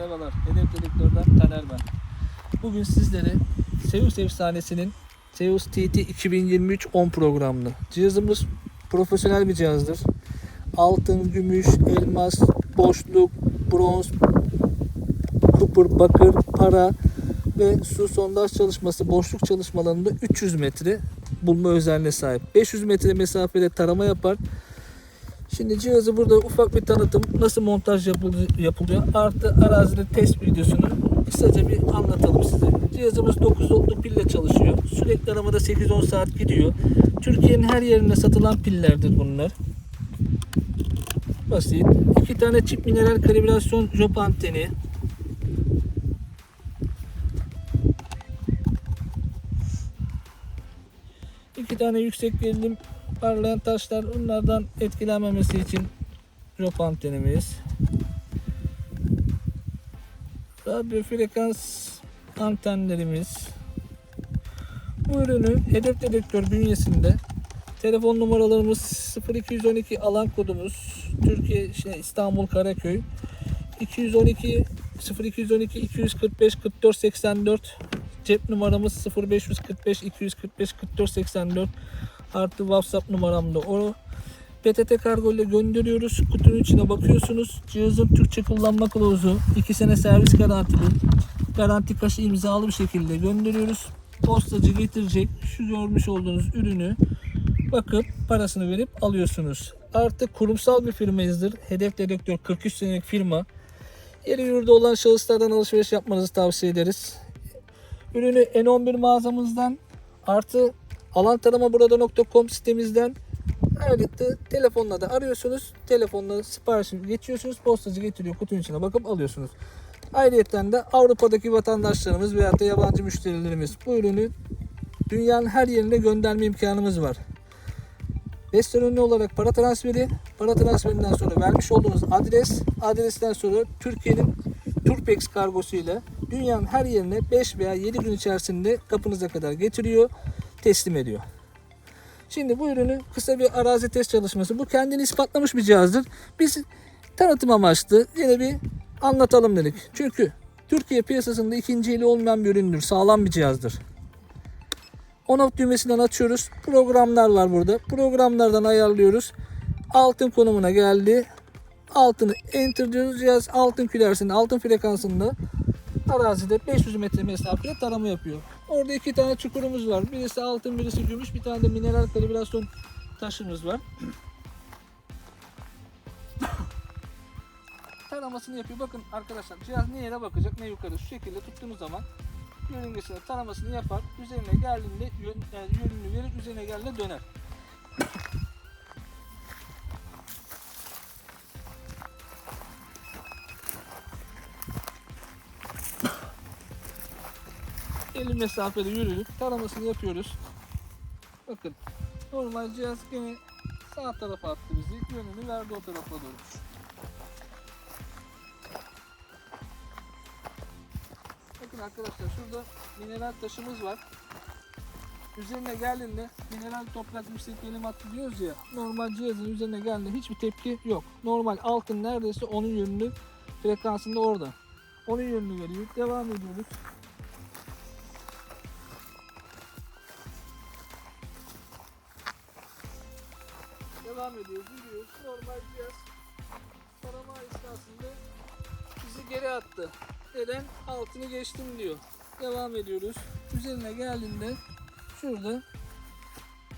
Merhabalar, Hedef Dedektör'den Taner ben. Bugün sizlere Seus efsanesinin Seus TT 2023 10 programlı. Cihazımız profesyonel bir cihazdır. Altın, gümüş, elmas, boşluk, bronz, kupur, bakır, para ve su sondaj çalışması boşluk çalışmalarında 300 metre bulma özelliğine sahip. 500 metre mesafede tarama yapar. Şimdi cihazı burada ufak bir tanıtım nasıl montaj yapıl- yapılıyor artı arazide test videosunu kısaca bir anlatalım size. Cihazımız 9 voltlu pille çalışıyor. Sürekli aramada 8-10 saat gidiyor. Türkiye'nin her yerinde satılan pillerdir bunlar. Basit. İki tane çift mineral kalibrasyon job anteni. İki tane yüksek gerilim parlayan taşlar bunlardan etkilenmemesi için job antenimiz. Radyo frekans antenlerimiz. Bu ürünü hedef dedektör bünyesinde telefon numaralarımız 0212 alan kodumuz Türkiye şey, İstanbul Karaköy 212 0212 245 44 84 cep numaramız 0545 245 44 84 artı WhatsApp numaramda o. PTT kargo ile gönderiyoruz. Kutunun içine bakıyorsunuz. Cihazın Türkçe kullanma kılavuzu, 2 sene servis garantili, garanti kaşı imzalı bir şekilde gönderiyoruz. Postacı getirecek şu görmüş olduğunuz ürünü bakıp parasını verip alıyorsunuz. Artık kurumsal bir firmayızdır. Hedef Dedektör 43 senelik firma. Yeri yurdu olan şahıslardan alışveriş yapmanızı tavsiye ederiz. Ürünü N11 mağazamızdan artı alantaramaburada.com sitemizden ayrıca telefonla da arıyorsunuz. Telefonla siparişi geçiyorsunuz. Postacı getiriyor kutunun içine bakıp alıyorsunuz. Ayrıca de Avrupa'daki vatandaşlarımız veya da yabancı müşterilerimiz bu ürünü dünyanın her yerine gönderme imkanımız var. Western Union olarak para transferi, para transferinden sonra vermiş olduğunuz adres, adresten sonra Türkiye'nin Turpex kargosu ile dünyanın her yerine 5 veya 7 gün içerisinde kapınıza kadar getiriyor, teslim ediyor. Şimdi bu ürünü kısa bir arazi test çalışması. Bu kendini ispatlamış bir cihazdır. Biz tanıtım amaçlı yine bir anlatalım dedik. Çünkü Türkiye piyasasında ikinci eli olmayan bir üründür. Sağlam bir cihazdır. On-off düğmesinden açıyoruz. Programlar var burada. Programlardan ayarlıyoruz. Altın konumuna geldi. Altını enter diyoruz. Cihaz altın külersinde, altın frekansında arazide 500 metre mesafede tarama yapıyor. Orada iki tane çukurumuz var. Birisi altın, birisi gümüş. Bir tane de mineral kalibrasyon taşımız var. Taramasını yapıyor. Bakın arkadaşlar cihaz ne yere bakacak ne yukarı. Şu şekilde tuttuğumuz zaman yörüngesine taramasını yapar. Üzerine geldiğinde yön, yani yönünü verir. Üzerine geldiğinde döner. Belli mesafede yürüdük. Taramasını yapıyoruz. Bakın normal cihaz gene sağ tarafa attı bizi. Yönünü verdi o tarafa doğru. Bakın arkadaşlar şurada mineral taşımız var. Üzerine geldiğinde mineral toprak yüksek elim attı diyoruz ya. Normal cihazın üzerine geldiğinde hiçbir tepki yok. Normal altın neredeyse onun yönünü frekansında orada. Onun yönünü veriyor. Devam ediyoruz. Devam ediyoruz, yürüyoruz. Normal cihaz tarama esnasında bizi geri attı. Neden? Altını geçtim diyor. Devam ediyoruz. Üzerine geldiğinde şurada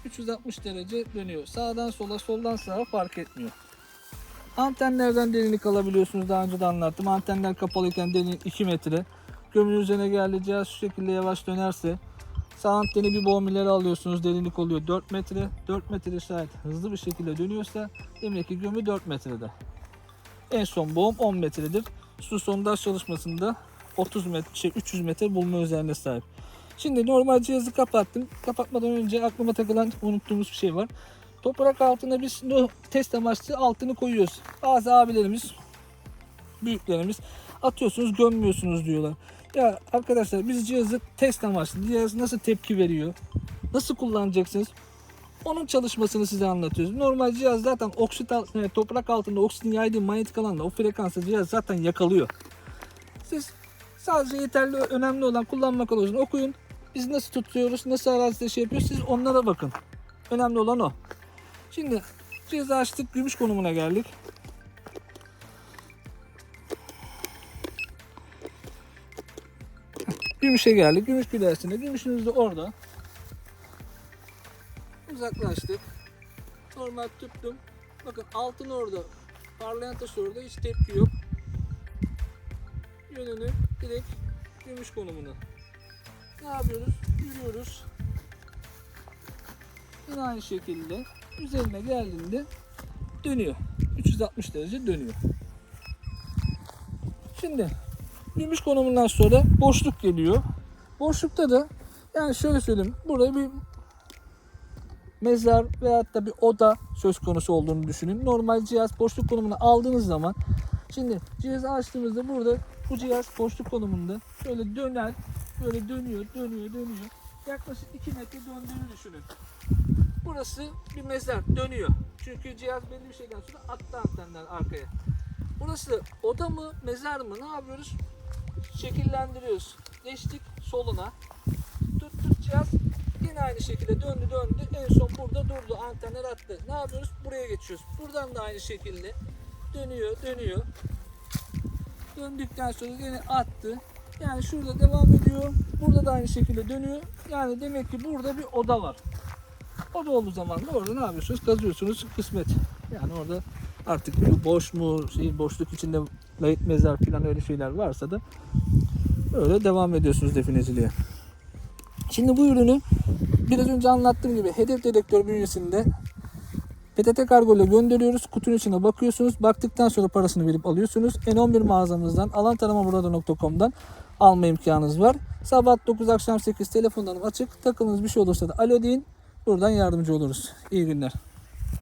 360 derece dönüyor. Sağdan sola, soldan sağa fark etmiyor. Antenlerden derinlik alabiliyorsunuz. Daha önce de anlattım. Antenler kapalıyken derinlik 2 metre. Gömünün üzerine geldi cihaz şu şekilde yavaş dönerse Sağ anteni bir boğum ileri alıyorsunuz. Derinlik oluyor 4 metre. 4 metre şayet hızlı bir şekilde dönüyorsa demek ki gömü 4 metrede. En son boğum 10 metredir. Su sondaj çalışmasında 30 metre, şey 300 metre bulma özelliğine sahip. Şimdi normal cihazı kapattım. Kapatmadan önce aklıma takılan unuttuğumuz bir şey var. Toprak altına biz test amaçlı altını koyuyoruz. Bazı abilerimiz, büyüklerimiz atıyorsunuz gömmüyorsunuz diyorlar. Ya arkadaşlar biz cihazı test amaçlı. Cihaz nasıl tepki veriyor? Nasıl kullanacaksınız? Onun çalışmasını size anlatıyoruz. Normal cihaz zaten oksit alt- e, toprak altında oksijen yaydığı manyetik alanda o frekansı cihaz zaten yakalıyor. Siz sadece yeterli önemli olan kullanma kılavuzunu okuyun. Biz nasıl tutuyoruz, nasıl arazide şey yapıyoruz siz onlara bakın. Önemli olan o. Şimdi cihazı açtık, gümüş konumuna geldik. Gümüşe geldik. Gümüş bilersinde. Gümüşümüz de orada. Uzaklaştık. Normal tuttum. Bakın altın orada. Parlayan taş orada. Hiç tepki yok. Yönünü direkt gümüş konumuna. Ne yapıyoruz? Yürüyoruz. Yine aynı şekilde üzerine geldiğinde dönüyor. 360 derece dönüyor. Şimdi gümüş konumundan sonra boşluk geliyor. Boşlukta da yani şöyle söyleyeyim. Burada bir mezar veyahut da bir oda söz konusu olduğunu düşünün. Normal cihaz boşluk konumuna aldığınız zaman şimdi cihazı açtığımızda burada bu cihaz boşluk konumunda şöyle döner böyle dönüyor dönüyor dönüyor. Yaklaşık 2 metre döndüğünü düşünün. Burası bir mezar dönüyor. Çünkü cihaz belli bir şeyden sonra attı antenler arkaya. Burası oda mı mezar mı ne yapıyoruz? Şekillendiriyoruz. Geçtik soluna. Tuttuk cihaz yine aynı şekilde döndü döndü. En son burada durdu antenler attı. Ne yapıyoruz? Buraya geçiyoruz. Buradan da aynı şekilde dönüyor dönüyor. Döndükten sonra yine attı. Yani şurada devam ediyor. Burada da aynı şekilde dönüyor. Yani demek ki burada bir oda var. Oda olduğu zaman da orada ne yapıyorsunuz? Kazıyorsunuz kısmet. Yani orada artık bir boş mu, şey, boşluk içinde layık mezar falan öyle şeyler varsa da öyle devam ediyorsunuz defineciliğe. Şimdi bu ürünü biraz önce anlattığım gibi hedef dedektör bünyesinde PTT kargo ile gönderiyoruz. Kutunun içine bakıyorsunuz. Baktıktan sonra parasını verip alıyorsunuz. N11 mağazamızdan alantaramaburada.com'dan alma imkanınız var. Sabah 9 akşam 8 telefonlarım açık. Takılınız bir şey olursa da alo deyin. Buradan yardımcı oluruz. İyi günler.